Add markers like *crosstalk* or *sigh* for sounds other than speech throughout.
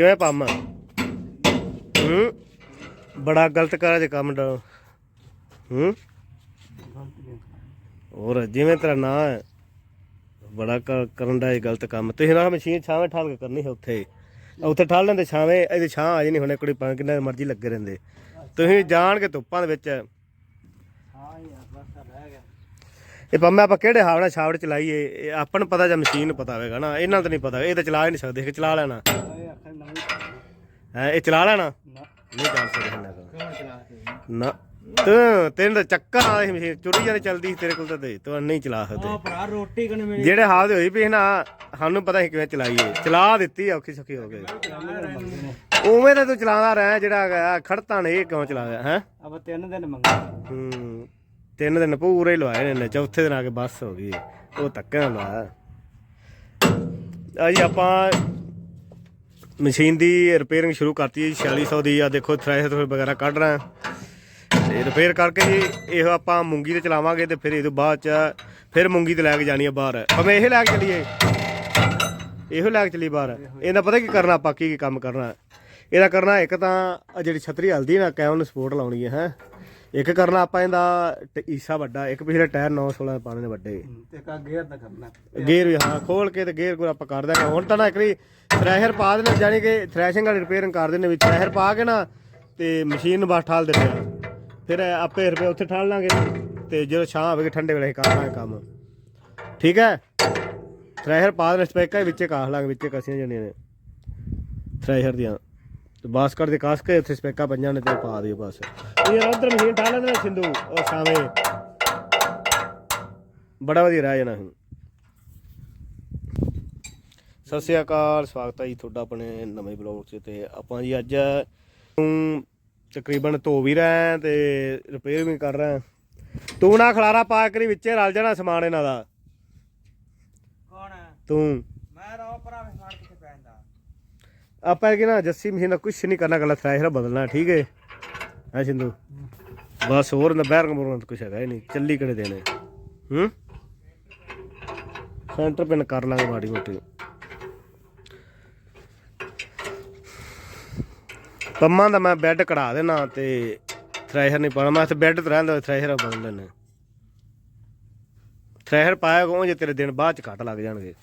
ਕਿਵੇਂ ਪੰਮ? ਹੂੰ? ਬੜਾ ਗਲਤ ਕਰਾ ਜੇ ਕੰਮ ਦਾ ਹੂੰ? ਹੋਰ, ਜਿਵੇਂ ਤੇਰਾ ਨਾਂ ਹੈ, ਬੜਾ ਕਰਨ ਦਾ ਇਹ ਗਲਤ ਕੰਮ। ਤੁਸੀਂ ਨਾ ਮਸ਼ੀਨ ਛਾਵੇਂ ਠਾਲ ਕੇ ਕਰਨੀ ਹੈ ਉੱਥੇ। ਉੱਥੇ ਠਾਲ ਲੈਂਦੇ ਛਾਵੇਂ, ਇਹਦੇ ਛਾਂ ਆ ਜਾਣੀ ਹੁਣੇ, ਕੁੜੀ ਪੰਜ ਕਿੰਨੇ ਮਰਜ਼ੀ ਲੱਗੇ ਰਹਿੰਦੇ। ਤੁਸੀਂ ਜਾਣ ਕੇ ਧੁੱਪਾਂ ਦੇ ਵਿੱਚ ਇਹ ਪੰਮੇ, ਆਪਾਂ ਕਿਹੜੇ ਹਾਵ ਛਾਵੜ ਚਲਾਈਏ? ਇਹ ਆਪਾਂ ਨੂੰ ਪਤਾ ਜਾਂ ਮਸ਼ੀਨ ਨੂੰ ਪਤਾ ਹੋਵੇਗਾ ਨਾ। ਇਹਨਾਂ ਨੂੰ ਤਾਂ ਨਹੀਂ ਪਤਾ ਇਹ ਤਾਂ ਚਲਾ ਹੀ ਨਹੀਂ ਸਕਦੇ ਕਿ ਚਲਾ ਲੈਣਾ। ਹੈ ਇਹ ਚਲਾ ਲੈਣਾ? ਨਹੀਂ ਚੱਲ ਸਕਦੇ ਨਾ। ਤੂੰ ਤੈਨੂੰ ਤਾਂ ਆ ਰਹੀ ਮਸ਼ੀਨ ਚੁਰੀ ਜਾਂਦੀ ਚੱਲਦੀ ਸੀ ਤੇਰੇ ਕੋਲ ਤਾਂ ਦੇ ਤੂੰ ਨਹੀਂ ਚਲਾ ਸਕਦੇ। ਭਰਾ ਰੋਟੀ ਕਣ ਮੇਰੀ ਜਿਹੜੇ ਹਾਲ ਦੇ ਹੋਈ ਪਈ ਨਾ ਸਾਨੂੰ ਪਤਾ ਸੀ ਕਿਵੇਂ ਚਲਾਈਏ। ਚਲਾ ਦਿੱਤੀ ਔਖੀ ਸੌਖੀ ਹੋ ਗਈ। ਉਵੇਂ ਤਾਂ ਤੂੰ ਚਲਾਉਂਦਾ ਰਹਿ ਜਿਹੜਾ ਹੈਗਾ ਖੜਤਾ ਨੇ ਇਹ ਕਿਉਂ ਚਲਾ ਗਿਆ ਹੈ? ਅਬ ਤਿੰਨ ਦਿਨ ਮੰਗਾ ਹੂੰ ਤਿੰਨ ਦਿਨ ਪੂਰੇ ਲਵਾਏ ਨੇ ਚੌਥੇ ਦਿਨ ਆ ਕੇ ਬੱਸ ਹੋ ਗਈ। ਉਹ ਧੱਕੇ ਨਾਲ ਲਾਇਆ ਆ ਜੀ ਆਪਾਂ ਮਸ਼ੀਨ ਦੀ ਰਿਪੇਅਰਿੰਗ ਸ਼ੁਰੂ ਕਰਤੀ ਜੀ 4600 ਦੀ ਆ, ਦੇਖੋ ਥ੍ਰੈਸ਼ਰ ਵਗੈਰਾ ਕੱਢ ਰਹੇ ਹਾਂ। ਤੇ ਰਿਪੇਅਰ ਕਰਕੇ ਜੀ, ਇਹ ਆਪਾਂ ਮੂੰਗੀ ਤੇ ਚਲਾਵਾਂਗੇ ਤੇ ਫਿਰ ਇਹ ਤੋਂ ਬਾਅਦ ਚ ਫਿਰ ਮੂੰਗੀ ਤੇ ਲੈ ਕੇ ਜਾਣੀ ਆ ਬਾਹਰ। ਭਾਵੇਂ ਇਹ ਲੈ ਕੇ ਚਲੀਏ। ਇਹੋ ਲੈ ਕੇ ਚਲੀ ਬਾਹਰ। ਇਹਦਾ ਪਤਾ ਕੀ ਕਰਨਾ, ਆਪਾਂ ਕੀ ਕੀ ਕੰਮ ਕਰਨਾ। ਇਹਦਾ ਕਰਨਾ ਇੱਕ ਤਾਂ ਜਿਹੜੀ ਛਤਰੀ ਹਲਦੀ ਨਾ, ਕੈਮ ਨੂੰ ਸਪੋਰਟ ਲਾਉਣੀ ਹੈ ਹੈ। ਇੱਕ ਕਰਨਾ ਆਪਾਂ ਇਹਦਾ ਟ- ਈਸਾ ਵੱਡਾ ਇੱਕ ਪਿਛਲੇ ਟਾਇਰ 916 ਪਾਣੇ ਨੇ ਵੱਡੇ। ਤੇ ਕਾ ਗੇਅਰ ਦਾ ਕਰਨਾ। ਗੇਅਰ ਵੀ ਹਾਂ ਖੋਲ ਕੇ ਤੇ ਗੇਅਰ ਕੋ ਆਪਾਂ ਕਰ ਦਾਂਗੇ ਹੁਣ ਤਾਂ ਨਾ ਇੱਕ ਵਾਰੀ ਥ੍ਰੈਸ਼ਰ ਪਾ ਦੇਣਾ ਜਾਨੀ ਕਿ ਥ੍ਰੈਸ਼ਿੰਗ ਵਾਲੀ ਰਿਪੇਅਰਿੰਗ ਕਰ ਦਿੰਦੇ ਵਿੱਚ ਥ੍ਰੈਸ਼ਰ ਪਾ ਕੇ ਨਾ ਤੇ ਮਸ਼ੀਨ ਨੂੰ ਬਸ ਠਾਲ ਦਿੰਦੇ ਆ। ਫਿਰ ਆਪੇ ਰੁਪਏ ਉੱਥੇ ਠਾਲ ਲਾਂਗੇ ਤੇ ਜਦੋਂ ਛਾਂ ਆਵੇਗੀ ਠੰਡੇ ਵੇਲੇ ਅਸੀਂ ਕਰ ਲਾਂਗੇ ਕੰਮ। ਠੀਕ ਹੈ? ਥ੍ਰੈਸ਼ਰ ਪਾ ਦੇਣਾ ਸਪੈਕਾਂ ਵਿੱਚੇ ਕਾਸ ਲਾਂਗੇ ਵਿੱਚੇ ਕਸੀਆਂ ਜਣੀਆਂ ਨੇ। ਥ੍ਰੈਸ਼ਰ ਦੀਆਂ। ਤੇ ਬਾਸਕਟ ਦੇ ਕਾਸ ਕੇ ਉੱਥੇ ਸਪੈਕਾਂ ਪੰਜਾਂ ਨੇ ਤੇ ਪਾ ਦਿਓ ਬਸ। ਇਹ ਯਾਰ ਉਧਰ ਮਸ਼ੀਨ ਠਾਲ ਲੈਂਦੇ ਨੇ ਸਿੰਧੂ ਉਹ ਸਾਵੇਂ ਬੜਾ ਵਧੀਆ ਰਹਿ ਜਾਣਾ ਹੁਣ। ਸਤਿ ਸ਼੍ਰੀ ਅਕਾਲ ਸਵਾਗਤ ਹੈ ਜੀ ਤੁਹਾਡਾ ਆਪਣੇ ਨਵੇਂ ਬਲੌਗ 'ਚ ਤੇ ਆਪਾਂ ਜੀ ਅੱਜ ਨੂੰ ਤਕਰੀਬਨ ਧੋ ਵੀ ਰਹੇ ਤੇ ਰਿਪੇਅਰ ਵੀ ਕਰ ਰਹੇ ਤੂੰ ਨਾ ਖਲਾਰਾ ਪਾ ਕਰੀ ਵਿੱਚੇ ਰਲ ਜਾਣਾ ਸਮਾਨ ਇਹਨਾਂ ਦਾ। ਕੌਣ ਹੈ? ਤੂੰ ਮੈਂ ਰੋ ਭਰਾ ਵੇ ਫੜ ਕਿੱਥੇ ਪੈਂਦਾ ਆਪਾਂ ਕਿ ਨਾ ਜੱਸੀ ਮਸ਼ੀਨ ਕੁਛ ਕੁਝ ਨਹੀਂ ਕਰਨਾ, ਗੱਲਾਂ ਥ੍ਰੈਸ਼ਰ ਬਦਲਣਾ, ਠੀਕ ਹੈ? ਹੈ ਸਿੰਧੂ? ਬਸ ਹੋਰ ਨਾ ਬੈਰੰਗ ਮੁਰਨ ਕੁਝ ਹੈਗਾ ਹੀ ਨਹੀਂ, ਚੱਲੀ ਕਿਹੜੇ ਦੇਣੇ ਹੂੰ? ਸੈਂਟਰ ਪਿਨ ਕਰ ਲਾਂਗੇ ਮਾੜੀ ਮੋਟੀ। ਪੰਮਾਂ ਦਾ ਮੈਂ ਬੈੱਡ ਕਢਾ ਦੇਣਾ ਤੇ ਥ੍ਰੈਸ਼ਰ ਨਹੀਂ ਪਾਣਾ ਮੈਂ ਤੇ ਬੈੱਡ ਤੇ ਰਹਿੰਦਾ ਥ੍ਰੈਸ਼ਰ ਬਦਲ ਲੈਣੇ ਥ੍ਰੈਸ਼ਰ ਪਾਇਆ ਕੋ ਜੇ ਤੇਰੇ ਦਿਨ ਬਾਅਦ ਚ ਘੱਟ ਲੱਗ ਜਾਣਗੇ।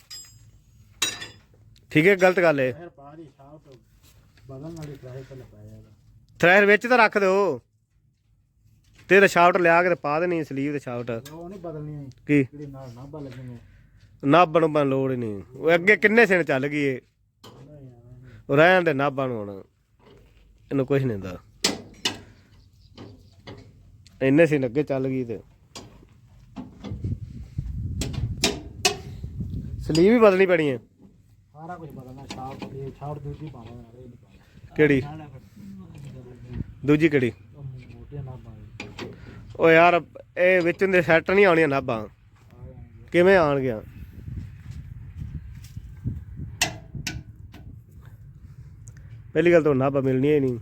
ਠੀਕ ਹੈ ਗਲਤ ਗੱਲ ਹੈ। ਫਿਰ ਤੋਂ ਬਦਲਣ ਵਾਲੀ ਤੇ ਵਿੱਚ ਤਾਂ ਰੱਖ ਦਿਓ। ਤੇਰਾ ਸ਼ਾਫਟ ਲਿਆ ਕੇ ਤੇ ਪਾ ਦੇਣੀ ਸਲੀਵ ਤੇ ਸ਼ਾਫਟ ਉਹ ਨਹੀਂ ਬਦਲਣੀ ਕੀ? ਜਿਹੜੀ ਨਾਲ ਨਾਭਾ ਲੱਗਣੀ ਨਾਭਾ ਨੂੰ ਬਣ ਲੋੜ ਹੀ ਨਹੀਂ। ਉਹ ਅੱਗੇ ਕਿੰਨੇ ਸਿਨ ਚੱਲ ਗਈ ਏ? ਉਹ ਰਹਿਣ ਦੇ ਨਾਭਾ ਨੂੰ ਹੁਣ। ਇਹਨੂੰ ਕੁਝ ਨਹੀਂ ਹੁੰਦਾ। ਇੰਨੇ ਸਿਨ ਅੱਗੇ ਚੱਲ ਗਈ ਤੇ। ਸਲੀਵ ਵੀ ਬਦਲਣੀ ਪੈਣੀ ਹੈ ਸਾਰਾ ਕੁਝ ਬਦਲਣਾ ਦੂਜੀ ਨਾਲੇ ਨਹੀਂ ਕਿਹੜੀ? ਦੂਜੀ ਕਿਹੜੀ? ਉਹ ਮੋਟੇ ਯਾਰ ਇਹ ਵਿੱਚ ਦੇ ਸੈੱਟ ਨਹੀਂ ਆਉਣੀਆਂ ਜਾਣਗੇ ਕਿਵੇਂ ਆਣਗੀਆਂ ਪਹਿਲੀ ਗੱਲ ਤਾਂ ਨਾਭਾ ਮਿਲਣੀ ਹੀ ਨਹੀਂ।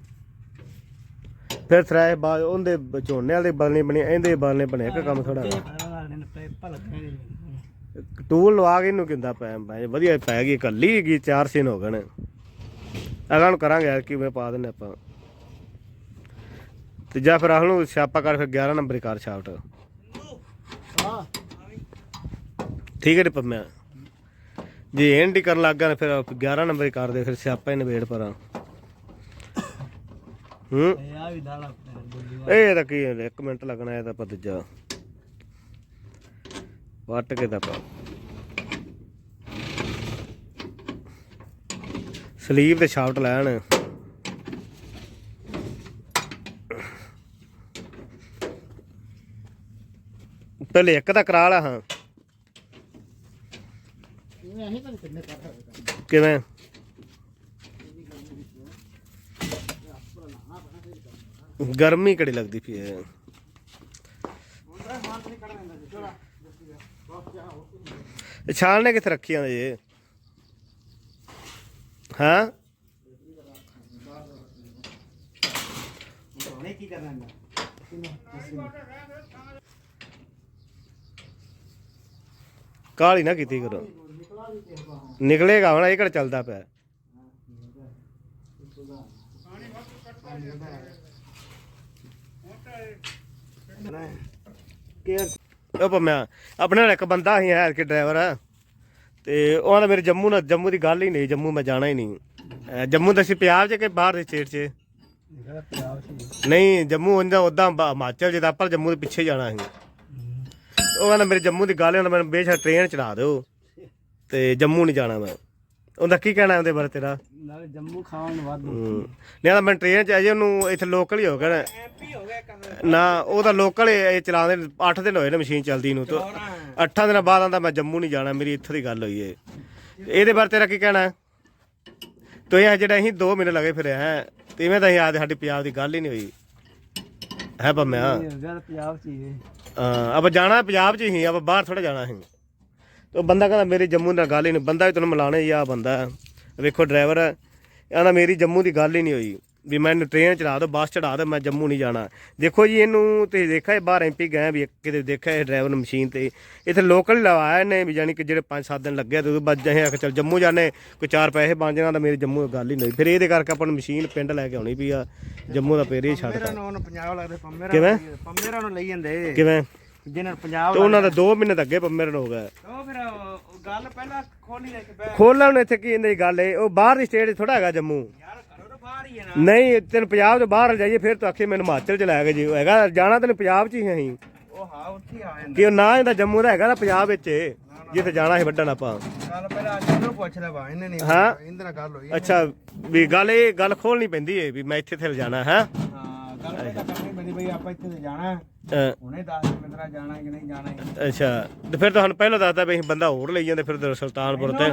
ਫਿਰ ਥਰੈ ਬਾਅਦ ਉਹਦੇ ਝੋਨੇ ਵਾਲੇ ਬਦਲਣੇ ਬਣੇ ਇਹਦੇ ਬਦਲਣੇ ਬਣੇ ਇੱਕ ਕੰਮ ਥੋੜਾ ਟੂਲ ਲਵਾ ਕੇ ਇਹਨੂੰ ਕਿੰਦਾ ਪੈ ਪੈ- ਵਧੀਆ ਪੈ ਗਈ ਕੱਲੀ ਹੈਗੀ ਚਾਰ ਸੀਨ ਹੋ ਗਏ ਨੇ। ਅਗਾਂ ਨੂੰ ਕਰਾਂਗੇ ਯਾਰ ਕਿਵੇਂ ਪਾ ਦਿੰਨੇ ਆਪਾਂ। ਤੇ ਜਾਂ ਫਿਰ ਆਹ ਨੂੰ ਸਿਆਪਾ ਕਰ ਫਿਰ 11 ਨੰਬਰ ਕਰ ਸ਼ਾਫਟ ਹਾਂ ਠੀਕ ਹੈ ਨੀ ਪੰਮਿਆ। ਜੇ ਐਂਡ ਕਰਨ ਲੱਗ ਨਾ ਫਿਰ 11 ਨੰਬਰ ਕਰ ਦੇ ਫਿਰ ਸਿਆਪਾ ਹੀ ਨਵੇੜ ਪਰਾਂ। ਹੂੰ? ਇਹ ਆ ਵੀ ਦਾਲਾ ਦੁੱਲੀ ਇਹ ਤਾਂ ਕੀ ਇੱਕ ਮਿੰਟ ਲੱਗਣਾ ਇਹ ਤਾਂ ਆਪਾਂ ਦੂਜਾ। ਵੱਟ ਕੇ ਤਾਂ ਪਾ। ਸਲੀਵ ਤੇ ਸ਼ਾਫਟ ਲੈਣ। ਪਹਿਲੇ ਇੱਕ ਤਾਂ ਕਰਾ ਲਾ ਹਾਂ। ਕਿਵੇਂ? ਗਰਮੀ ਕਿਹੜੀ ਲੱਗਦੀ ਪਈ ਹੈ? ਇਹ ਛਾਲਨੇ ਕਿੱਥੇ ਰੱਖੀਆਂ ਨੇ ਇਹ? ਹਾਂ? ਕੀ ਕਰਨਾ ਕਾਲੀ ਨਾ ਕੀਤੀ ਕਰੋ। ਨਿਕਲੇਗਾ ਹੁਣ ਇਹ ਕਿਹੜਾ ਚੱਲਦਾ ਪਿਆ? ਕੇਅਰ ਉਹ ਪੰਮਿਆ ਆਪਣੇ ਨਾਲ ਇੱਕ ਬੰਦਾ ਸੀ ਹੈ ਕਿ ਡਰਾਈਵਰ ਤੇ ਉਹਨਾਂ ਨੇ ਮੇਰੇ ਜੰਮੂ ਨਾਲ, ਜੰਮੂ ਦੀ ਗੱਲ ਹੀ ਨਹੀਂ, ਜੰਮੂ ਮੈਂ ਜਾਣਾ ਹੀ ਨਹੀਂ। ਜੰਮੂ ਦਾ ਸੀ ਪੰਜਾਬ 'ਚ ਕਿ ਬਾਹਰ ਦੇ ਸਟੇਟ 'ਚ? ਨਹੀਂ, ਜੰਮੂ ਉਹਦਾ ਉਦਾਂ ਹਿਮਾਚਲ ਜਿਹਦਾ ਪਰ ਜੰਮੂ ਦੇ ਪਿੱਛੇ ਜਾਣਾ ਸੀ। ਉਹ ਕਹਿੰਦਾ, ਮੇਰੇ ਜੰਮੂ ਦੀ ਗੱਲ ਹੈ ਮੈਨੂੰ ਬੇਸ਼ੱਕ ਟ੍ਰੇਨ ਚੜਾ ਦਿਓ। ਤੇ ਜੰਮੂ ਨਹੀਂ ਜਾਣਾ ਮੈਂ। ਉਹਦਾ ਕੀ ਕਹਿਣਾ ਉਹਦੇ ਬਾਰੇ ਤੇਰਾ? ਨਾਲੇ ਜੰਮੂ ਖਾਣ ਨੂੰ ਵਾਧੂ ਹੂੰ। ਨਹੀਂ ਤਾਂ ਮੈਂ ਟ੍ਰੇਨ 'ਚ ਅਜੇ ਉਹਨੂੰ ਇੱਥੇ ਲੋਕਲ ਹੀ ਹੋ ਗਿਆ ਨਾ। ਐਮਪੀ ਹੋ ਗਿਆ ਕੰਮ ਨਾ ਉਹ ਤਾਂ ਲੋਕਲ ਇਹ ਚਲਾਉਂਦੇ 8 ਦਿਨ ਹੋਏ ਨੇ ਮਸ਼ੀਨ ਚੱਲਦੀ ਨੂੰ ਤੇ। 8 ਦਿਨਾਂ ਬਾਅਦ ਆਂਦਾ ਮੈਂ ਜੰਮੂ ਨਹੀਂ ਜਾਣਾ ਮੇਰੀ ਇੱਥੇ ਦੀ ਗੱਲ ਹੋਈ ਏ। ਇਹਦੇ ਬਾਰੇ ਤੇਰਾ ਕੀ ਕਹਿਣਾ? ਤੋ ਇਹ ਜਿਹੜਾ ਅਸੀਂ 2 ਮਹੀਨੇ ਲਗੇ ਫਿਰੇ ਹੈ ਤੇ ਇਵੇਂ ਤਾਂ ਅਸੀਂ ਆਦੇ ਸਾਡੀ ਪੰਜਾਬ ਦੀ ਗੱਲ ਹੀ ਨਹੀਂ ਹੋਈ। ਹੈ ਜਦ ਪੰਜਾਬ ਚ ਹੀ ਇਹ। ਆਪਾਂ ਜਾਣਾ ਪੰਜਾਬ 'ਚ ਹੀ ਆਪਾਂ ਬਾਹਰ ਥੋੜਾ ਜਾਣਾ ਸੀ ਤੇ ਉਹ ਬੰਦਾ ਕਹਿੰਦਾ ਮੇਰੀ ਜੰਮੂ ਨਾਲ ਗੱਲ ਹੀ ਨਹੀਂ ਬੰਦਾ ਵੀ ਤੈਨੂੰ ਮਿਲਾਣੇ ਹੀ ਆ ਬੰਦਾ। ਵੇਖੋ ਡਰਾਈਵਰ ਕਹਿੰਦਾ ਮੇਰੀ ਜੰਮੂ ਦੀ ਗੱਲ ਹੀ ਨਹੀਂ ਹੋਈ ਵੀ ਮੈਨੂੰ ਟ੍ਰੇਨ ਚੜਾ ਦੋ ਬੱਸ ਚੜਾ ਦੋ ਮੈਂ ਜੰਮੂ ਨਹੀਂ ਜਾਣਾ। ਦੇਖੋ ਜੀ ਇਹਨੂੰ ਤੇ ਦੇਖਿਆ ਇਹ ਬਾਹਰ ਐਮਪੀ ਗਏ ਵੀ ਕਿਤੇ ਦੇਖਿਆ ਇਹ ਡਰਾਈਵਰ ਮਸ਼ੀਨ ਤੇ। ਇੱਥੇ ਲੋਕਲ ਲਵਾਇਆ ਨੇ ਵੀ ਜਾਨੀ ਕਿ ਜਿਹੜੇ 5-7 ਦਿਨ ਲੱਗੇ ਤੇ ਉਹ ਬਾਅਦ ਜਹੇ ਆ ਕੇ ਚਲ ਜੰਮੂ ਜਾਣੇ ਕੋਈ ਚਾਰ ਪੈਸੇ ਬਣ ਜਾਣਾ ਤਾਂ ਮੇਰੀ ਜੰਮੂ ਦੀ ਗੱਲ ਹੀ ਨਹੀਂ ਫਿਰ ਇਹਦੇ ਕਰਕੇ ਆਪਾਂ ਨੂੰ ਮਸ਼ੀਨ ਪਿੰਡ ਲੈ ਕੇ ਆਉਣੀ ਪਈ ਆ ਜੰਮੂ ਦਾ ਪੇਰੇ ਨੂੰ ਪੰਜਾਬ ਲੱਗਦੇ ਪੰਮੇਰਾਂ ਕਿਵੇਂ? ਪੰਮੇਰਾਂ ਨੂੰ ਲਈ ਜਾਂਦੇ। ਕਿਵੇਂ? ਜਿਹਨਾਂ ਨੂੰ ਪੰਜਾਬ ਤੇ ਉਹਨਾਂ ਦਾ 2 ਮਹੀਨੇ ਤੱਕ ਅੱਗੇ ਪੰਮੇਰਨ ਹੋ ਗਿਆ। ਉਹ ਫਿਰ ਉਹ ਗੱਲ ਪਹਿਲਾਂ ਖੋਲੀ ਲੈ ਕੇ ਬੈ ਖੋਲਣ ਨੂੰ ਇੱਥੇ ਕੀ ਇਹਦੀ ਗੱਲ ਏ? ਉਹ ਬਾਹਰ ਦੀ ਸਟੇਟ ਥੋੜਾ ਹੈਗਾ ਜੰਮੂ। ਯਾਰ ਘਰੋਂ ਤਾਂ ਬਾਹਰ ਹੀ ਹੈ ਨਾ। ਨਹੀਂ ਤੈਨੂੰ ਪੰਜਾਬ ਤੋਂ ਬਾਹਰ ਜਾਈਏ ਫਿਰ ਤੂੰ ਆਖੇ ਮੈਨੂੰ ਹਿਮਾਚਲ ਚ ਲੈ ਕੇ ਜੀ ਹੈਗਾ ਜਾਣਾ ਤੈਨੂੰ ਪੰਜਾਬ ਚ ਹੀ ਅਸੀਂ। ਉਹ ਹਾਂ ਉੱਥੇ ਹੀ ਆ ਜਾਂਦਾ। ਕਿ ਉਹ ਨਾ ਇਹਦਾ ਜੰਮੂ ਦਾ ਹੈਗਾ ਨਾ ਪੰਜਾਬ ਵਿੱਚ ਏ, ਜਿੱਥੇ ਜਾਣਾ ਸੀ ਵੱਡਣ ਆਪਾਂ। ਗੱਲ ਪਹਿਲਾਂ ਅੱਜ ਇਹਨੂੰ ਪੁੱਛ ਲੈ ਵਾ ਇਹਨੇ ਨਹੀਂ ਹਾਂ। ਇਹਦੇ ਨਾਲ ਗੱਲ ਹੋਈ ਅੱਛਾ ਵੀ ਗੱਲ ਇਹ ਗੱਲ ਖੋਲਣੀ ਪੈਂਦੀ ਏ ਵੀ ਮੈਂ ਇੱਥੇ ਤੇ ਜਾਣਾ ਹੈ? ਹਾਂ ਗੱਲ ਪਹਿਲਾਂ ਕਰਨੀ ਪੈਂਦੀ ਬਈ ਆਪਾਂ ਇੱਥੇ ਤੇ ਜਾਣਾ ਹੈ। ਹੁਣੇ ਦੱਸ ਦੇ ਮਿੱਤਰਾ ਜਾਣਾ ਕਿ ਨਹੀਂ ਜਾਣਾ ਅੱਛਾ ਤੇ ਫਿਰ ਤੁਹਾਨੂੰ ਪਹਿਲਾਂ ਦੱਸਦਾ ਵੀ ਅਸੀਂ ਬੰਦਾ ਹੋਰ ਲਈ ਜਾਂਦੇ ਫਿਰ ਤੇ ਸੁਲਤਾਨਪੁਰ ਤੇ।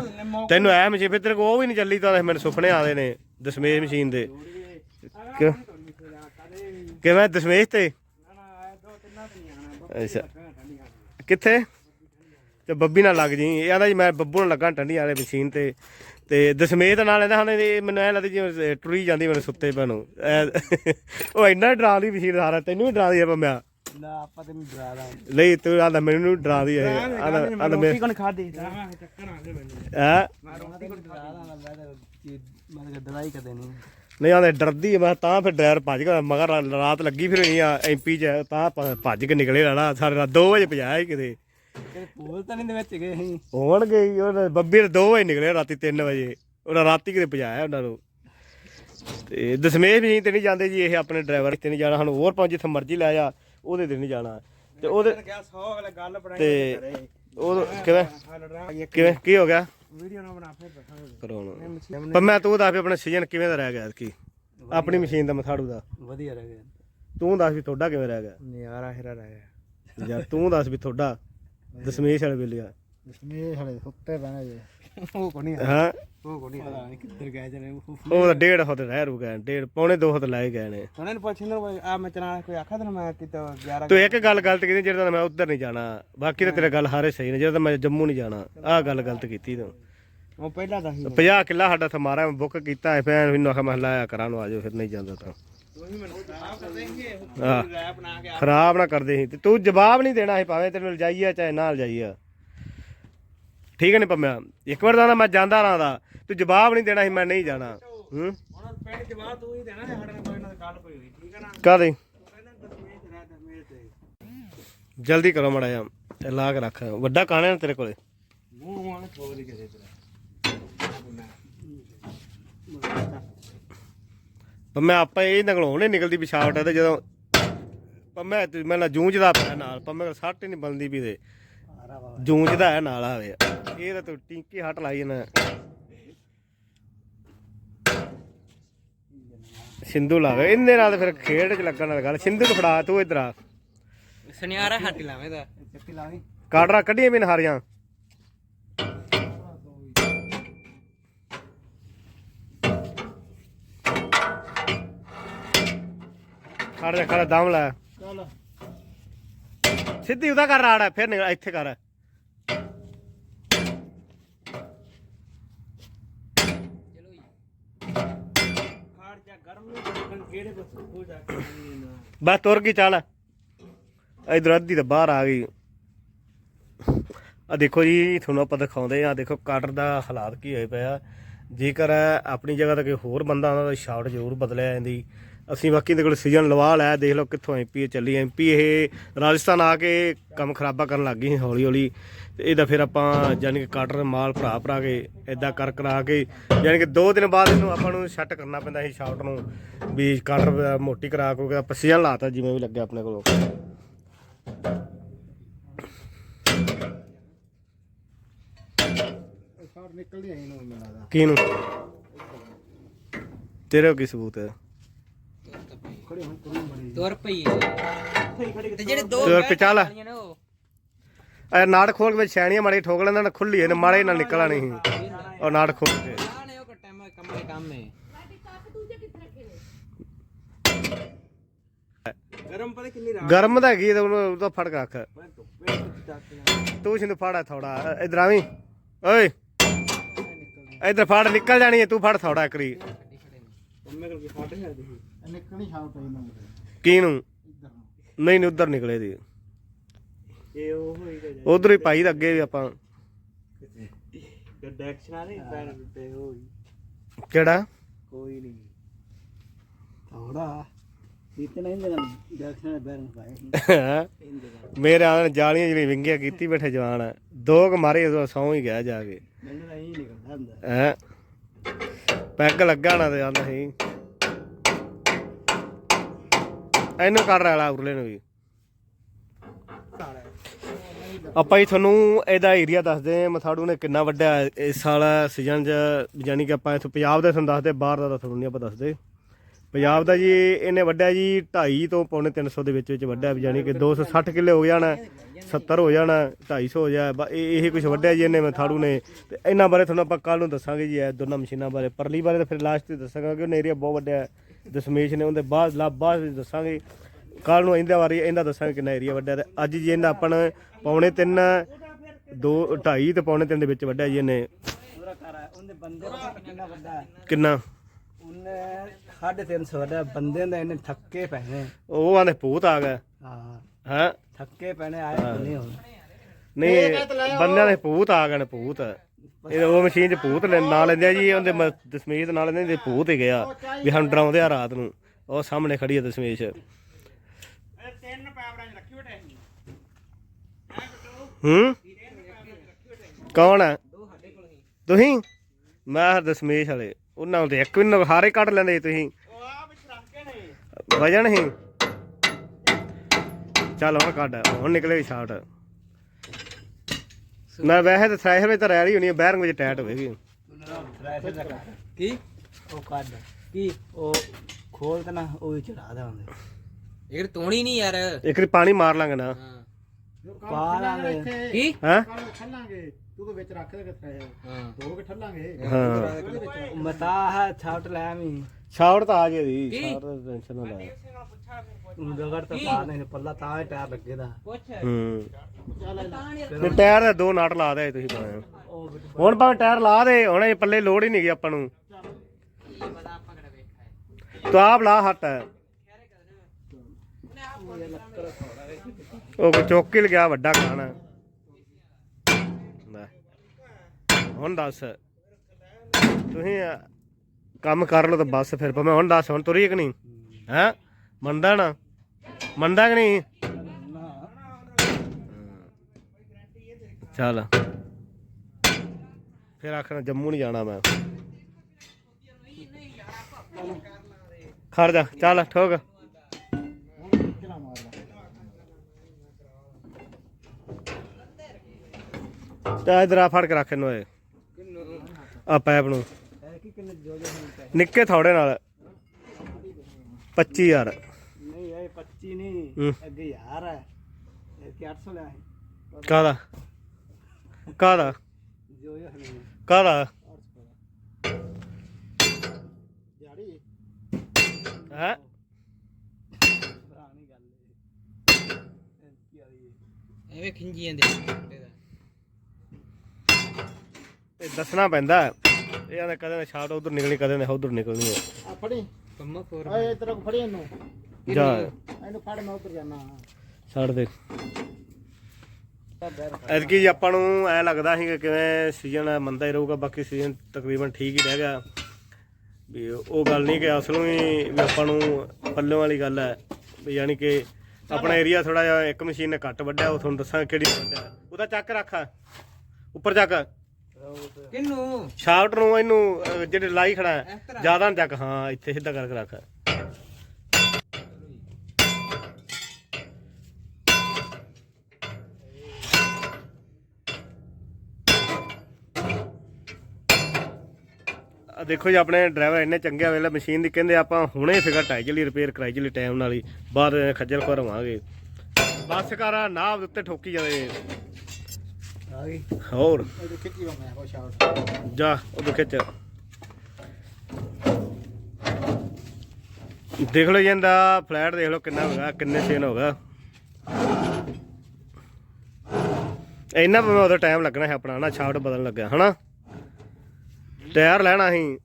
ਤੈਨੂੰ ਐ ਮਸ਼ੀਨ ਫਿਰ ਤੇਰੇ ਕੋਲ ਉਹ ਵੀ ਨਹੀਂ ਚੱਲੀ ਤਾਂ ਮੈਨੂੰ ਸੁਪਨੇ ਆਦੇ ਨੇ ਦਸ਼ਮੇਸ਼ ਮਸ਼ੀਨ ਦੇ। ਕਿ- ਕਿਵੇਂ ਦਸ਼ਮੇਸ਼ ਤੇ? ਦੋ ਅੱਛਾ। ਕਿੱਥੇ? ਤੇ ਬੱਬੀ ਨਾਲ ਲੱਗ ਜੀ ਇਹ ਆਂਦਾ ਜੀ ਮੈਂ ਬੱਬੂ ਨਾਲ ਲੱਗਾ ਟੰਡੀ ਵਾਲੇ ਮਸ਼ੀਨ ਤੇ। ਤੇ ਦਸ਼ਮੇਸ਼ ਦੇ ਨਾਲ ਇਹਦਾ ਹੁਣ ਇਹ ਮੈਨੂੰ ਐ ਲੱਗਦਾ ਜਿਵੇਂ ਟੁਰੀ ਜਾਂਦੀ ਮੈਨੂੰ ਸੁੱਤੇ ਪੈ ਨੂੰ। *laughs* ਉਹ ਇੰਨਾ ਡਰਾਉਂਦੀ ਮਸ਼ੀਨ ਸਾਰਾ ਤੈਨੂੰ ਵੀ ਡਰਾਉਂਦੀ ਆ ਪੰਮਿਆ ਨਾ ਆਪਾਂ ਤੇ ਨਹੀਂ ਡਰਾ ਨਹੀਂ ਤੂੰ ਆਂਦਾ ਮੈਨੂੰ ਵੀ ਡਰਾਉਂਦੀ ਐ ਆਂਦਾ ਆਂਦਾ ਮੈਂ ਰੋਟੀ ਕੋਣ ਖਾਦੀ? ਨਾ ਚੱਕਰ ਆ ਗਏ ਮੈਨੂੰ। ਹੈ? ਮੈਂ ਰੋਟੀ ਕੋਣ ਡਰਾ ਰਾਂ ਮੈਂ ਤਾਂ ਮੈਂ ਦਵਾਈ ਕਦੇ ਨਹੀਂ ਨਹੀਂ ਆਂਦੇ ਡਰਦੀ ਮੈਂ ਤਾਂ ਫਿਰ ਡਰਾਈਵਰ ਭੱਜ ਗਿਆ। ਮਗਰ ਰਾਤ ਲੱਗੀ ਫਿਰ ਨਹੀਂ ਆ ਐਮਪੀ ਚ ਤਾਂ ਭੱਜ ਕੇ ਨਿਕਲੇ ਰਾਣਾ ਸਾਰੇ ਰਾਤ 2 ਵਜੇ ਪਜਾਇਆ ਕਿਤੇ। ਪੂਲ ਤਾਂ ਨਹੀਂ ਦੇ ਵਿੱਚ ਗਏ ਅਸੀਂ। ਹੋਣਗੇ ਹੀ, ਉਹਨਾਂ ਬੱਬੀ ਦੇ 2 ਵਜੇ ਨਿਕਲੇ ਰਾਤੀ 3 ਵਜੇ। ਉਹਨਾਂ ਰਾਤੀ ਕਿਤੇ ਪਜਾਇਆ ਉਹਨਾਂ ਨੂੰ। ਤੇ ਦਸਮੇਸ਼ ਵੀ ਤੇ ਨਹੀਂ ਜਾਂਦੇ ਜੀ ਇਹ ਆਪਣੇ ਡਰਾਈਵਰ ਤੇ ਨਹੀਂ ਜਾਣਾ ਸਾਨੂੰ ਹੋਰ ਪਹੁੰਚ ਜਿੱਥੇ ਮਰਜ਼ੀ ਲੈ ਜਾ ਉਹਦੇ ਤੇ ਨਹੀਂ ਜਾਣਾ। ਤੇ ਉਹਦੇ ਗਿਆ 100 ਅਗਲੇ ਗੱਲ ਬਣਾਈ ਤੇ ਉਹ ਕਿਵੇਂ? ਕਿਵੇਂ? ਕੀ ਹੋ ਗਿਆ? ਵੀਡੀਓ ਨਾ ਬਣਾ ਫਿਰ ਕਰਾਉਣਾ। ਪਰ ਮੈਂ ਤੂੰ ਦੱਸ ਵੀ ਆਪਣਾ ਸੀਜ਼ਨ ਕਿਵੇਂ ਦਾ ਰਹਿ ਗਿਆ ਕੀ ਆਪਣੀ ਮਸ਼ੀਨ ਦਾ ਮਥਾੜੂ ਦਾ। ਵਧੀਆ ਰਹਿ ਗਿਆ। ਤੂੰ ਦੱਸ ਵੀ ਤੁਹਾਡਾ ਕਿਵੇਂ ਰਹਿ ਗਿਆ? ਨਿਆਰਾ ਹਿਰਾ ਰਹਿ ਗਿਆ। ਯਾਰ ਤੂੰ ਦੱਸ ਵੀ ਤੁਹਾਡਾ। ਦਸਮੇਸ਼ ਵਾਲੇ ਵੇਲੇ ਆ। ਇਸਮੇ ਹਲੇ ਸੁੱਤੇ ਬਣੇ ਜੇ ਉਹ ਕੋ ਨਹੀਂ ਹਾਂ। ਉਹ ਕੋ ਨਹੀਂ ਪਤਾ ਨਹੀਂ ਕਿੱਧਰ ਗਏ ਜਨੇ ਉਹ। ਉਹ ਤਾਂ ਡੇਢ ਹੋ ਤੇ ਰਹਿ ਰੂ ਗਏ ਡੇਢ ਪੌਣੇ ਦੋ ਹੋ ਤੇ ਲੈ ਗਏ ਨੇ। ਉਹਨਾਂ ਨੂੰ ਪੁੱਛ ਇਹਨਾਂ ਆ ਮੈਂ ਚਲਾ ਕੋਈ ਆਖਾ ਤੈਨੂੰ ਮੈਂ ਕਿਤੇ 11 ਤੂੰ ਇੱਕ ਗੱਲ ਗਲਤ ਕੀਤੀ ਜਿਹੜਾ ਮੈਂ ਉੱਧਰ ਨਹੀਂ ਜਾਣਾ। ਬਾਕੀ ਤਾਂ ਤੇਰੇ ਗੱਲ ਹਾਰੇ ਸਹੀ ਨੇ ਜਿਹੜਾ ਮੈਂ ਜੰਮੂ ਨਹੀਂ ਜਾਣਾ। ਆਹ ਗੱਲ ਗਲਤ ਕੀਤੀ ਤੂੰ। ਉਹ ਪਹਿਲਾਂ ਦਾ ਸੀ। 50 ਕਿੱਲਾ ਸਾਡਾ ਥਮਾਰਾ ਮੈਂ ਬੁੱਕ ਕੀਤਾ ਹੈ ਫਿਰ ਮੈਨੂੰ ਆਖਿਆ ਮੈਂ ਲਾਇਆ ਕਰਾਂ ਨੂੰ ਆਜੋ ਫਿਰ ਨਹੀਂ ਜਾਂਦਾ ਤਾਂ। ਖਰਾਬ ਨਾ ਕਰਦੇ ਸੀ। ਤੇ ਤੂੰ ਜਵਾਬ ਨਹੀਂ ਦੇਣਾ ਸੀ ਭਾਵੇਂ ਤੇਰੇ ਨਾਲ ਜਾਈਏ ਚਾਹੇ ਨਾਲ ਜਾਈਏ ਠੀਕ ਨਹੀਂ ਪੰਮਿਆ? ਇੱਕ ਵਾਰ ਤਾਂ ਮੈਂ ਜਾਂਦਾ ਰਹਾਂਦਾ ਤੂੰ ਜਵਾਬ ਨਹੀਂ ਦੇਣਾ ਸੀ ਮੈਂ ਨਹੀਂ ਜਾਣਾ। ਹੂੰ? ਹੁਣ ਪਿੰਡ ਜਵਾਬ ਤੂੰ ਹੀ ਦੇਣਾ ਤੇ ਸਾਡੇ ਨਾਲ ਕੋਈ ਨਾ ਗੱਲ ਪਈ ਹੋਈ ਠੀਕ ਹੈ ਨਾ? ਕਾਦੇ ਤੂੰ ਕਹਿੰਦਾ ਦਸਵੇਂ ਤੇ ਰਹਿ ਦਸਵੇਂ ਤੇ। ਜਲਦੀ ਕਰੋ ਮੜਾ ਜਾ ਇਹ ਲਾ ਕੇ ਰੱਖ। ਵੱਡਾ ਕਾਣਾ ਨਾ ਤੇਰੇ ਕੋਲੇ? ਮੂੰਹ ਮਾਂ ਠੋਕ ਦੇ ਕਿਸੇ ਤਰ੍ਹਾਂ। ਪਰ ਮੈਂ ਆਪਾਂ ਇਹ ਨਗਲੋਂ ਨਹੀਂ ਨਿਕਲਦੀ ਪਿਸ਼ਾਵਟ ਤੇ ਜਦੋਂ ਪਰ ਮੈਂ ਤੇ ਮੈਂ ਨਾ ਜੂਝਦਾ ਪਿਆ ਨਾਲ ਪਰ ਮੈਂ ਸੱਟ ਹੀ ਨਹੀਂ ਬੰਦੀ ਵੀ ਦੇ ਜੂਝਦਾ ਹੈ ਨਾਲ ਆਵੇ ਇਹ ਤਾਂ ਤੂੰ ਟਿੰਕੀ ਹਟ ਲਾਈ ਨਾ ਸਿੰਧੂ ਲਾਵੇ ਇਹਦੇ ਨਾਲ ਫਿਰ ਖੇਡ ਚ ਲੱਗਣ ਵਾਲੀ ਗੱਲ। ਸਿੰਧੂ ਨੂੰ ਫੜਾ ਤੂੰ ਇਧਰ ਆ। ਸੁਨਿਆਰਾ ਹੱਟ ਲਾਵੇਂ ਦਾ ਚੱਕੀ ਲਾਵੇਂ ਕਾਡਰਾ ਕੱਢੀਆਂ ਵੀ ਨਹਾਰੀਆਂ ਖੜ ਜਾ ਖੜ, ਦਮ ਲੈ। ਚੱਲ ਸਿੱਧੀ ਉਹਦਾ ਕਰ ਰਾੜ ਫਿਰ ਨਿਕਲ, ਇੱਥੇ ਕਰ ਬਸ ਤੁਰ ਗਈ, ਚੱਲ। ਇਧਰ ਅੱਧੀ ਤਾਂ ਬਾਹਰ ਆ ਗਈ। ਆ ਦੇਖੋ ਜੀ, ਤੁਹਾਨੂੰ ਆਪਾਂ ਦਿਖਾਉਂਦੇ ਆ ਦੇਖੋ ਕਟਰ ਦਾ ਹਾਲਾਤ ਕੀ ਹੋਏ ਪਿਆ। ਜੇਕਰ ਆਪਣੀ ਜਗ੍ਹਾ ਤੇ ਕੋਈ ਹੋਰ ਬੰਦਾ ਆਉਂਦਾ ਤਾਂ ਸ਼ਾਟ ਜ਼ਰੂਰ ਬਦਲਿਆ ਜਾਂਦੀ ਅਸੀਂ ਬਾਕੀ ਦੇ ਕੋਲ ਸੀਜ਼ਨ ਲਵਾ ਲਿਆ ਦੇਖ ਲਓ ਕਿੱਥੋਂ ਐਮਪੀ ਚੱਲੀ। ਐਮਪੀ ਇਹ ਰਾਜਸਥਾਨ ਆ ਕੇ ਕੰਮ ਖਰਾਬਾ ਕਰਨ ਲੱਗ ਗਈ ਹੌਲੀ ਹੌਲੀ। ਤੇ ਇਹਦਾ ਫਿਰ ਆਪਾਂ ਯਾਨੀ ਕਿ ਕਾਟਰ ਮਾਲ ਭਰਾ ਭਰਾ ਕੇ ਇਦਾਂ ਕਰ ਕਰਾ ਕੇ ਯਾਨੀ ਕਿ 2 ਦਿਨ ਬਾਅਦ ਇਹਨੂੰ ਆਪਾਂ ਨੂੰ ਸੈੱਟ ਕਰਨਾ ਪੈਂਦਾ ਸੀ ਸ਼ਾਟ ਨੂੰ ਵੀ ਕਾਟਰ ਮੋਟੀ ਕਰਾ ਕੇ ਆਪਾਂ ਸੀਜ਼ਨ ਲਾਤਾ ਜਿਵੇਂ ਵੀ ਲੱਗਿਆ ਆਪਣੇ ਕੋਲ। ਸ਼ਾਟ ਨਿਕਲਦੀ ਇਹਨੂੰ ਕਿਹਨੂੰ ਤੇਰੇ ਕੀ ਸਬੂਤ ਹੈ। ਖੜੀ ਹੁਣ ਪਈ ਤੇ ਜਿਹੜੇ ਦੋ ਤੁਰ ਪਈ, ਚੱਲ। ਵਾਲੀਆਂ ਨੇ ਉਹ। ਐ ਨਾੜ ਖੋਲ ਕੇ ਵਿੱਚ ਛੈਣੀਆਂ ਮਾੜੀ ਠੋਕ ਲੈਂਦਾ ਨਾ ਖੁੱਲੀ ਇਹਨੇ ਮਾੜੇ ਨਾਲ ਨਿਕਲਣਾ ਨਹੀਂ। ਉਹ ਨਾੜ ਖੋਲ ਕੇ। ਆਹ ਨੇ ਉਹ ਕੱਟਿਆ ਮੈਂ ਕੰਮ ਦੇ ਕੰਮ ਹੈ ਗਰਮ ਪਤਾ ਕਿੰਨੀ ਰਾਤ ਗਰਮ ਤਾਂ ਹੈਗੀ ਤੇ ਉਹਨੂੰ ਫੜ ਕੇ ਰੱਖ। ਤੂੰ ਸਿੰਧ ਫੜਾ ਥੋੜਾ ਇਧਰ ਆਵੀਂ ਓਏ। ਇਧਰ ਫੜ ਨਿਕਲ ਜਾਣੀ ਹੈ ਤੂੰ ਫੜ ਥੋੜਾ ਕਰੀ ਨਿਕਲਣੀ ਪਈ ਨੂੰ ਇੱਧਰ ਨੂੰ। ਨਹੀਂ ਨਹੀਂ ਉਧਰ ਨਿਕਲੇ ਦੀ ਇਹ ਉਹ ਹੋਈ ਤੇ ਉਧਰ ਹੀ ਪਾਈ ਦਾ ਅੱਗੇ ਵੀ ਆਪਾਂ। ਡੈਕਸ਼ਨਾਂ ਨਹੀਂ ਪੈਣ ਦਿੱਤੇ ਹੋਈ। ਕਿਹੜਾ? ਕੋਈ ਨਹੀਂ ਥੋੜਾ ਇਤਨਾ ਹੀ ਜਨ ਦੇਖਣਾ ਬੈਰਨ ਪਾਏ ਹੈਂ? ਮੇਰੇ ਆਣ ਜਾਲੀਆਂ ਜਿਹੜੀ ਵਿੰਗੀਆਂ ਕੀਤੀ ਬੈਠੇ ਜਵਾਨ। ਦੋ ਕ ਮਾਰੇ ਉਦੋਂ ਸੌਂ ਹੀ ਗਿਆ ਜਾ ਕੇ। ਮੈਨੂੰ ਤਾਂ ਇਹ ਨਿਕਲਦਾ ਹੁੰਦਾ। ਹੈ? ਪੈਗ ਲੱਗਾ ਨਾ ਤੇ ਆਂਦਾ ਸੀ। ਇਹਨੂੰ ਕੱਢ ਰਹਾ ਉਰਲੇ ਨੂੰ ਵੀ। ਆਪਾਂ ਹੀ ਤੁਹਾਨੂੰ ਇਹਦਾ ਏਰੀਆ ਦੱਸਦੇ ਹਾਂ, ਮਥਾੜੂ ਨੇ ਕਿੰਨਾ ਵੱਡਾ ਇਸ ਸਾਲ ਸੀਜ਼ਨ 'ਚ, ਯਾਨੀ ਕਿ ਆਪਾਂ ਇੱਥੋਂ ਪੰਜਾਬ ਦਾ ਤੁਹਾਨੂੰ ਦੱਸਦੇ, ਬਾਹਰ ਦਾ ਤਾਂ ਤੁਹਾਨੂੰ ਨਹੀਂ ਆਪਾਂ ਦੱਸਦੇ। ਪੰਜਾਬ ਦਾ ਜੀ, ਇਹਨੇ ਵੱਡਾ ਜੀ 2.5 ਤੋਂ ਪੌਣੇ 300 ਦੇ ਵਿੱਚ ਵਿੱਚ ਵੱਡਾ ਯਾਨੀ ਕਿ 260 ਕਿੱਲੇ ਹੋ ਜਾਣਾ 70 ਹੋ ਜਾਣਾ 250 ਹੋ ਜਾ ਬ- ਇਹ ਇਹ ਕੁਝ ਵੱਡਿਆ ਜੀ ਇਹਨੇ ਮਥਾੜੂ ਨੇ। ਤੇ ਇਹਨਾਂ ਬਾਰੇ ਤੁਹਾਨੂੰ ਆਪਾਂ ਕੱਲ ਨੂੰ ਦੱਸਾਂਗੇ ਜੀ, ਇਹ ਦੋਨਾਂ ਮਸ਼ੀਨਾਂ ਬਾਰੇ। ਪਰਲੀ ਬਾਰੇ ਤਾਂ ਫਿਰ ਲਾਸਟ ਤੇ ਦੱਸਾਂਗਾ ਕਿ ਉਹਨੇ ਏਰੀਆ ਬਹੁਤ ਵੱਡਾ ਹੈ ਦਸ਼ਮੇਸ਼ ਨੇ ਉਹਦੇ ਬਾਅਦ ਲਾ ਬਾਅਦ ਵਿੱਚ ਦੱਸਾਂਗੇ। ਕੱਲ ਨੂੰ ਇਹਦੇ ਬਾਰੇ ਇਹਦਾ ਦੱਸਾਂਗੇ ਕਿੰਨਾ ਏਰੀਆ ਵੱਡਾ ਤੇ ਅੱਜ ਜੀ ਇਹਦਾ ਆਪਾਂ ਨੂੰ ਪੌਣੇ 3 ਦੋ 2.5 ਤੇ ਪੌਣੇ 3 ਦੇ ਵਿੱਚ ਵੱਡਾ ਜੀ ਇਹਨੇ। ਉਹਦਾ ਬੰਦੇ ਕਿੰਨਾ? ਵੱਡਾ ਹੈ ਕਿੰਨਾ ਉਹਨੇ 350 ਵੱਡਾ। ਬੰਦੇ ਦਾ ਇਹਨੇ ਥੱਕੇ ਪੈਣੇ। ਉਹ ਆਂਦੇ ਭੂਤ ਆ ਗਿਆ। ਹਾਂ। ਹਾਂ? ਥੱਕੇ ਪੈਣੇ ਆਏ ਨਹੀਂ ਹੁਣ। ਨਹੀਂ ਬੰਦਿਆਂ ਦੇ ਭੂਤ ਆ ਗਏ ਨੇ ਭੂਤ। ਇਹ ਉਹ ਮਸ਼ੀਨ 'ਚ ਭੂਤ ਲੈ ਨਾਲ ਲੈਂਦੇ ਆ ਜੀ, ਉਹਦੇ ਦਸ਼ਮੇਸ਼ ਨਾਲ ਲੈਂਦੇ ਤੇ ਭੂਤ ਹੀ ਗਿਆ। ਵੀ ਸਾਨੂੰ ਡਰਾਉਂਦੇ ਆ ਰਾਤ ਨੂੰ। ਉਹ ਸਾਹਮਣੇ ਖੜੀ ਹੈ ਦਸ਼ਮੇਸ਼। ਤਿੰਨ ਪੈਵਰਾਂ ਚ ਰੱਖੀ ਬੈਠੇ ਹੂੰ? ਕੌਣ ਹੈ ਤੁਸੀਂ? ਮੈਂ ਦਸ਼ਮੇਸ਼ ਵਾਲੇ। ਉਹਨਾਂ ਨੂੰ ਤੇ ਇੱਕ ਵੀ ਨਾ- ਕੱਢ ਲੈਂਦੇ ਤੁਸੀਂ। ਉਹ ਆ ਵਜਣ ਹੀ। ਚੱਲ ਹੁਣ ਕੱਢ, ਹੁਣ ਨਿਕਲੇ ਸ਼ਾਟ। ਨਾ ਵੈਸੇ ਤਾਂ ਥ੍ਰੈਸ਼ਰ ਵਿੱਚ ਤਾਂ ਰੈਲ ਹੀ ਹੋਣੀ ਹੈ ਬੈਰਿੰਗ ਵਿੱਚ ਟੈਟ ਹੋਵੇਗੀ ਕੀ? ਉਹ ਕੱਢ। ਕੀ? ਉਹ ਖੋਲ ਤੇ ਨਾ ਉਹ ਚੜਾ ਦੇਵਾਂਗੇ ਇਹ ਤੋਣੀ ਨਹੀਂ ਯਾਰ। ਇੱਕ ਵਾਰੀ ਪਾਣੀ ਮਾਰ ਲਾਂਗੇ ਨਾ। ਹਾਂ। ਪਾ ਲਾਂਗੇ। ਕੀ? ਹੈ? ਠੱਲਾਂਗੇ ਤੂੰ ਤਾਂ ਵਿੱਚ ਰੱਖ ਦੇ ਕਿੱਥੇ ਹਾਂ। ਦੋ ਕੇ ਠੱਲਾਂਗੇ। ਹਾਂ। ਮਤਾ ਹੈ ਛਾਟ ਲੈ ਮੀ ਸ਼ਾਟ ਤਾਂ ਆ ਗਈ ਦੀ। ਦਾ ਟੈਨਸ਼ਨ ਨਾ ਲੈ। ਗਗੜ ਤਾਂ ਪਾ ਨਹੀਂ ਪੱਲਾ ਤਾਂ ਹੀ ਟਾਇਰ ਲੱਗੇਦਾ ਪੁੱਛ। ਹੂੰ। ਚੱਲ ਤੇ ਟਾਇਰ ਦੇ ਦੋ ਨਟ ਲਾ ਦੇ ਤੁਸੀਂ ਭਾਵੇਂ। ਉਹ ਹੁਣ ਭਾਵੇਂ ਟਾਇਰ ਲਾ ਦੇ ਹੁਣ ਇਹ ਪੱਲੇ ਲੋੜ ਹੀ ਨਹੀਂ ਗਈ ਆਪਾਂ ਨੂੰ। ਤੂੰ ਆਪ ਲਾ ਹੱਟ। ਉਹ ਕੋ ਚੌਕੀ ਲਗਿਆ ਵੱਡਾ ਖਾਣਾ ਲੈ ਹੁਣ ਦੱਸ। ਤੁਸੀਂ ਕੰਮ ਕਰ ਲਓ ਤਾਂ ਬਸ ਫਿਰ। ਭਾਵੇਂ ਹੁਣ ਦੱਸ, ਹੁਣ ਤੁਰੀ ਕਿ ਨਹੀਂ? ਹੈ? ਮੰਨਦਾ ਨਾ? ਮੰਨਦਾ ਕਿ ਨਹੀਂ? ਚੱਲ। ਫਿਰ ਆਖਣਾ ਜੰਮੂ ਨਹੀਂ ਜਾਣਾ ਮੈਂ। ਖੜ ਜਾ, ਚੱਲ, ਠੋਕ। ਤਾਂ ਇਧਰ ਆ, ਫੜ ਕੇ ਰੱਖ ਇਹਨੂੰ ਏ ਆ ਪੈਪ ਨੂੰ। ਨਿੱਕੇ ਥੋੜੇ ਨਾਲ। 25000 ਨਹੀਂ ਇਹ 25 ਨਹੀਂ। ਅੱਗੇ ਯਾਰ ਹੈ। ਇਹ ਕਿ 800 ਲਿਆ ਹੈ ਕਾਦਾ ਕਾਦਾ ਜੋ ਹਣੇ ਕਾਦਾ ਯਾਰੀ ਹੈ? ਪੁਰਾਣੀ ਗੱਲ ਹੈ ਇਹ। ਕੀ ਆ ਰਹੀ ਹੈ ਐਵੇਂ ਖਿੰਜੀ ਜਾਂਦੇ ਇਹ ਦੱਸਣਾ ਪੈਂਦਾ। ਇਹ ਆਂਦਾ ਕਦੇ ਨਾ ਸ਼ਾਟ ਉਧਰ ਨਿਕਲਣੀ ਕਦੇ ਨਾ ਉਧਰ ਨਿਕਲਣੀ ਹੈ ਆ ਫੜੀ। ਪੰਮਾ ਕੋਰ। ਓਏ ਇਧਰ ਫੜੀ ਇਹਨੂੰ। ਜਾ। ਇਹਨੂੰ ਫੜ ਮੈਂ ਉੱਧਰ ਜਾਣਾ। ਛੱਡ ਦੇ। ਐਤਕੀ ਜੀ ਆਪਾਂ ਨੂੰ ਐ ਲੱਗਦਾ ਸੀ ਕਿ ਕਿਵੇਂ ਸੀਜ਼ਨ ਮੰਦਾ ਹੀ ਰਹੂਗਾ ਬਾਕੀ ਸੀਜ਼ਨ ਤਕਰੀਬਨ ਠੀਕ ਹੀ ਰਹਿ ਗਿਆ। ਵੀ ਉਹ ਗੱਲ ਨਹੀਂ ਕਿ ਅਸਲੋਂ ਹੀ ਵੀ ਆਪਾਂ ਨੂੰ ਪੱਲੋਂ ਵਾਲੀ ਗੱਲ ਹੈ। ਵੀ ਯਾਨੀ ਕਿ ਆਪਣਾ ਏਰੀਆ ਥੋੜਾ ਜਿਹਾ ਇੱਕ ਮਸ਼ੀਨ ਨੇ ਘੱਟ ਵੱਢਿਆ ਉਹ ਤੁਹਾਨੂੰ ਦੱਸਾਂ ਕਿਹੜੀ ਵੱਢਿਆ। ਉਹਦਾ ਚੱਕ ਰੱਖ। ਉੱਪਰ ਚੱਕ। ਕਿੰਨੂੰ? ਸ਼ਾਫਟ ਨੂੰ ਇਹਨੂੰ ਅਹ, ਜਿਹੜੇ ਲਾਈ ਖੜਾ ਹੈ ਜ਼ਿਆਦਾ ਨਾ ਚੱਕ ਹਾਂ ਇੱਥੇ ਸਿੱਧਾ ਕਰਕੇ ਰੱਖ। ਆ ਦੇਖੋ ਜੀ ਆਪਣੇ ਡਰਾਈਵਰ ਇੰਨੇ ਚੰਗੇ ਆ ਵੇਲੇ ਮਸ਼ੀਨ ਦੀ ਕਹਿੰਦੇ ਆਪਾਂ ਹੁਣੇ ਫਿਕਰ ਢਾਈ ਚਲੀ ਰਿਪੇਅਰ ਕਰਾਈ ਚਲੀ ਟਾਈਮ ਨਾਲ ਹੀ। ਬਾਅਦ ਖੱਜਲ ਕਰਵਾਵਾਂਗੇ ਬੱਸ ਕਰ ਨਾਭ ਦੇ ਉੱਤੇ ਠੋਕੀ ਜਾਵੇ ਆ ਗਈ ਹੋਰ। ਇਹ ਖਿੱਚੀ ਮੈਂ ਹੋ ਸ਼ਾਟ ਜਾ ਉਹ ਖਿੱਚ ਦੇਖ ਲਓ ਜਾਂਦਾ ਫਲੈਟ ਦੇਖ ਲਓ ਕਿੰਨਾ ਹੋਗਾ ਕਿੰਨੇ ਸੇਨ ਹੋਗਾ ਇੰਨਾ ਭਾਵੇਂ ਉਹਦਾ ਟਾਈਮ ਲੱਗਣਾ ਹੈ ਆਪਣਾ ਨਾ ਛਾਵਟ ਬਦਲਣ ਲੱਗਾ ਹਨਾ। ਟਾਇਰ ਲੈਣਾ ਸੀ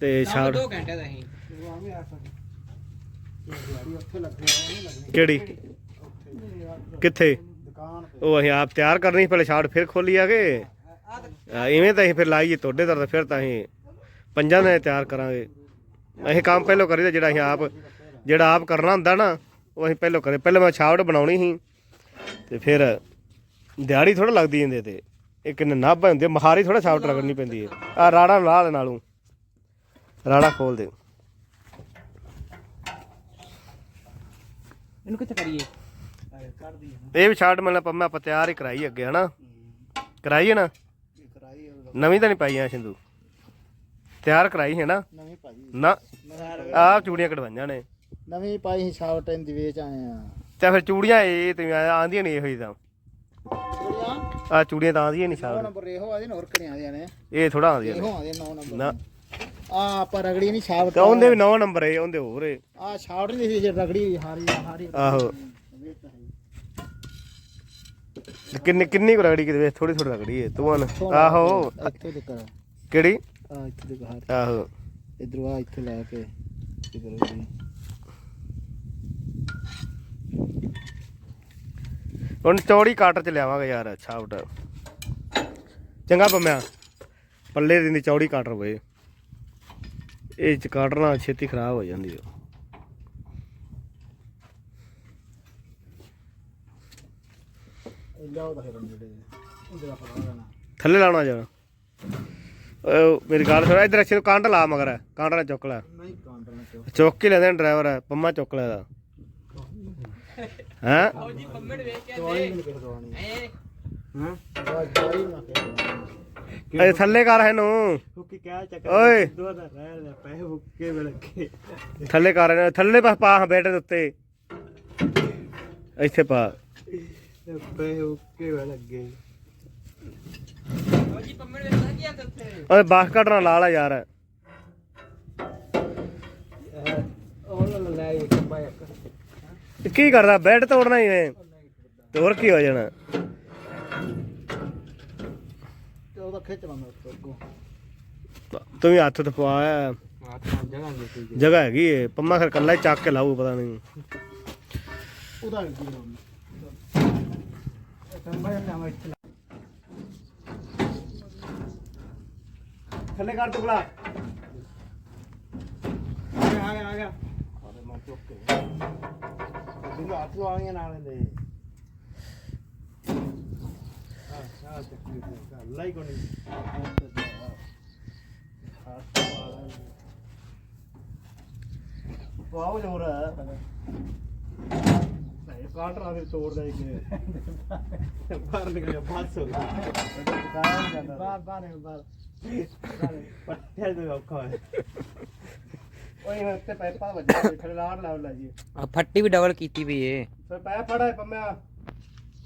ਤੇ ਸ਼ਾਮ ਛਾਵਟ 2 ਘੰਟੇ ਦਾ ਹੀ ਉਹ ਆਵੇਂ ਆ ਸਕਦੀ ਇਹ ਉੱਥੇ ਲੱਗਿਆ ਉਹ ਨਹੀਂ ਲੱਗਣੀ ਕਿਹੜੀ ਕਿੱਥੇ? ਉਹ ਅਸੀਂ ਆਪ ਤਿਆਰ ਕਰਨੀ ਸੀ, ਪਹਿਲੇ ਛਾਵਟ ਫਿਰ ਖੋਲੀ ਆ ਕੇ। ਇਵੇਂ ਤਾਂ ਅਸੀਂ ਫਿਰ ਲਾਈਏ ਤੁਹਾਡੇ ਦਰ ਫਿਰ ਤਾਂ ਅਸੀਂ ਪੰਜਾਂ ਦੇ ਤਿਆਰ ਕਰਾਂਗੇ। ਅਸੀਂ ਕੰਮ ਪਹਿਲਾਂ ਕਰੀਦਾ ਜਿਹੜਾ ਅਸੀਂ ਆਪ ਜਿਹੜਾ ਆਪ ਕਰਨਾ ਹੁੰਦਾ ਨਾ ਉਹ ਅਸੀਂ ਪਹਿਲਾਂ ਕਰੇ ਪਹਿਲਾਂ ਮੈਂ ਛਾਵਟ ਬਣਾਉਣੀ ਸੀ ਤੇ ਫਿਰ ਦਿਹਾੜੀ ਥੋੜਾ ਲੱਗਦੀ ਇਹਦੇ ਤੇ ਇਹ ਕਿੰਨੇ ਨਾਭੇ ਹੁੰਦੇ ਮਹਾਰੀ ਥੋੜਾ ਛਾਵਟ ਰਗੜਨੀ ਪੈਂਦੀ ਹੈ ਆ ਰਾੜਾ ਲਾ ਨਾਲੋਂ। ਰਾੜਾ ਖੋਲ ਦੇ। ਇਹਨੂੰ ਕਿੱਥੇ ਕਰੀਏ? ਕਰਦੀ ਇਹ ਵੀ ਛਾਵਟ ਮਤਲਬ ਪੰਮਾ ਆਪਾਂ ਤਿਆਰ ਹੀ ਕਰਾਈ ਅੱਗੇ ਹਨਾ? ਕਰਾਈ ਹੈ ਨਾ? ਕਰਾਈ ਨਵੀਂ ਤਾਂ ਨਹੀਂ ਪਾਈਆਂ ਸਿੰਧੂ। ਤਿਆਰ ਕਰਾਈ ਹੈ ਨਾ? ਨਵੀਂ ਭਾਜੀ ਨਾ। ਆਹ ਚੂੜੀਆਂ ਕਢਵਾਈਆਂ ਨੇ। ਨਵੀਂ ਪਾਈ ਸੀ ਸ਼ਾਟ ਦੀ ਵੇਚ ਆਏ ਆ। ਤੇ ਫਿਰ ਚੂੜੀਆਂ ਇਹ ਤੇ ਆਂਦੀਆਂ ਨਹੀਂ ਇਹੋ ਹੀ ਤਾਂ। ਆ ਚੂੜੀਆਂ ਤਾਂ ਆਂਦੀਆਂ ਨਹੀਂ ਸਾਬ ਨੰਬਰ ਇਹੋ ਆਦੇ ਹੋਰ ਕਿਹੜੀਆਂ ਆਦੀਆਂ ਨੇ? ਇਹ ਥੋੜਾ ਆਂਦੀਆਂ ਨੇ। ਇਹੋ ਆਦੇ 9 ਨੰਬਰ ਨਾ। ਆ ਆਪਾਂ ਰਗੜੀ ਨਹੀਂ ਸ਼ਾਟ ਤੇ ਉਹਦੇ ਵੀ 9 ਨੰਬਰ ਏ ਉਹਦੇ ਹੋਰ ਏ ਆ ਸ਼ਾਟ ਨਹੀਂ ਸੀ ਜੇ ਰਗੜੀ ਹਾਰੀ ਹਾਰੀ ਆਹੋ। ਹੈ। ਕਿੰਨੀ ਕਿੰਨੀ ਕੁ ਰਗੜੀ ਕਿਤੇ ਥੋੜੀ ਥੋੜੀ ਰਗੜੀ ਏ ਤੂੰ ਆਹੋ। ਇੱਥੇ ਦੇ ਕਰ ਕਿਹੜੀ? ਆ ਇੱਥੇ ਦੇ ਘਰ ਆਹੋ। ਇਧਰੋਂ ਆ ਇੱਥੇ ਲੈ ਕੇ। ਇਧਰੋਂ ਹੁਣ ਚੌੜੀ ਕਾਟਰ ਚ ਲਿਆਵਾਂਗੇ ਯਾਰ ਛਾਵਟ ਚੰਗਾ ਪੰਮਿਆ। ਪੱਲੇ ਦੀ ਚੌੜੀ ਕਾਟਰ ਹੋਏ ਇਹ ਚ ਕਾਟਰ ਨਾਲ ਛੇਤੀ ਖਰਾਬ ਹੋ ਜਾਂਦੀ ਹੈ ਲਿਆਓ ਫਿਰ ਦਾ ਲੈਣਾ। ਥੱਲੇ ਲਾਉਣਾ ਜਾਣਾ ਓਏ ਮੇਰੀ ਗੱਲ ਸੁਣ ਇਧਰ ਅੱਛੇ ਨੂੰ ਕਾਂਡ ਲਾ ਮਗਰ ਕਾਂਡ ਨਾਲ ਚੁੱਕ ਲੈ। ਨਹੀਂ ਚੁੱਕ। ਕੇ ਲੈਂਦੇ ਡਰਾਈਵਰ ਹੈ ਪੰਮਾ ਚੁੱਕ ਲੈ ਦਾ ਹੈ? ਫੌਜੀ ਪੰਮੜ ਵੇਖ ਕੇ ਦਵਾਈ ਨਹੀਂ ਕਿਹ ਦਵਾਣੀ ਐ ਹਾਂ? ਦਵਾਈ ਨਾ ਕਿਹ ਇਹ ਥੱਲੇ ਕਰ ਇਹਨੂੰ। ਹੁੱਕੀ ਕਹਿ ਚੱਕ ਓਏ। ਦੋ ਦਾ ਰਹਿ ਲੈ ਪੈਸੇ ਹੁੱਕੇ ਵੇ ਲੱਗੇ ਥੱਲੇ ਕਰ ਇਹਨੂੰ ਥੱਲੇ ਪਾ ਪਾ ਬੈਠ ਦੇ ਉੱਤੇ। ਇੱਥੇ ਪਾ। ਪੈਸੇ ਹੁੱਕੇ ਵੇ ਲੱਗੇ ਫੌਜੀ ਪੰਮੜ ਵੇਖ ਕੀ ਆ ਉੱਥੇ ਓਏ ਬਾਸ ਕੱਢਣਾ ਲਾ ਲਾ ਯਾਰ। ਉਹ ਲੈ ਲੈ ਇੱਕ ਬਾਇਕ ਇਹ ਕੀ ਕਰਦਾ? ਬੈੱਡ ਤੋੜਨਾ ਹੀ ਏ ਤੇ ਹੋਰ ਕੀ ਹੋ ਜਾਣਾ? ਤੇ ਉਹਦਾ ਖਿੱਚ ਉੱਤੇ ਅੱਗੋਂ। ਤੂੰ ਵੀ ਹੱਥ ਤੇ ਪਵਾਇਆ ਜਗ੍ਹਾ ਨਹੀਂ ਕੋਈ ਜਗ੍ਹਾ ਹੈਗੀ ਏ। ਪੰਮਾ ਫਿਰ ਕੱਲਾ ਹੀ ਚੱਕ ਕੇ ਲਾਊ ਪਤਾ ਨਹੀਂ। ਉਹਦਾ ਵੀ ਕੀ ਜਾਂ ਇੱਥੇ ਥੱਲੇ ਕਰ ਟੁਕੜਾ ਆ ਗਿਆ ਆ ਗਿਆ ਆ ਗਿਆ ਅਰੇ ਮੈਂ ਚੁੱਕ ਕੇ ਬਿੰਗਾ ਹੱਥ ਲਵਾ ਗਏ ਨਾਲ ਦੇ ਆ ਆ ਚੱਕੀ ਲਾਈ ਕੋਣੀ ਵਾਓ ਜੋਰ ਨਹੀਂ ਕਾਟਰਾ ਫਿਰ ਤੋੜਦਾ ਇੱਕ ਬਾਹਰ ਨਿਕਲ ਗਿਆ ਬਸ ਹੋ ਗਿਆ। ਬਾਹਰ ਬਾਹਰ ਬਾਹਰ। ਪੱਟੇ ਦੇ ਔਖਾ ਹੈ ਓਏ ਇਹ ਉੱਤੇ ਪਾਈਪਾਂ ਵੱਜਾ ਥੱਲੇ ਲਾੜ ਲਾ ਲਾ ਜੀ ਆ ਫੱਟੀ ਵੀ ਡਬਲ ਕੀਤੀ ਵੀ ਏ। ਫਿਰ ਪੈ ਫੜਾ ਪੰਮਿਆ।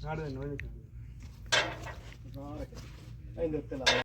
ਛੱਡ ਦੇ ਨੋਏ ਇਹਦੇ ਉੱਤੇ ਲਾ।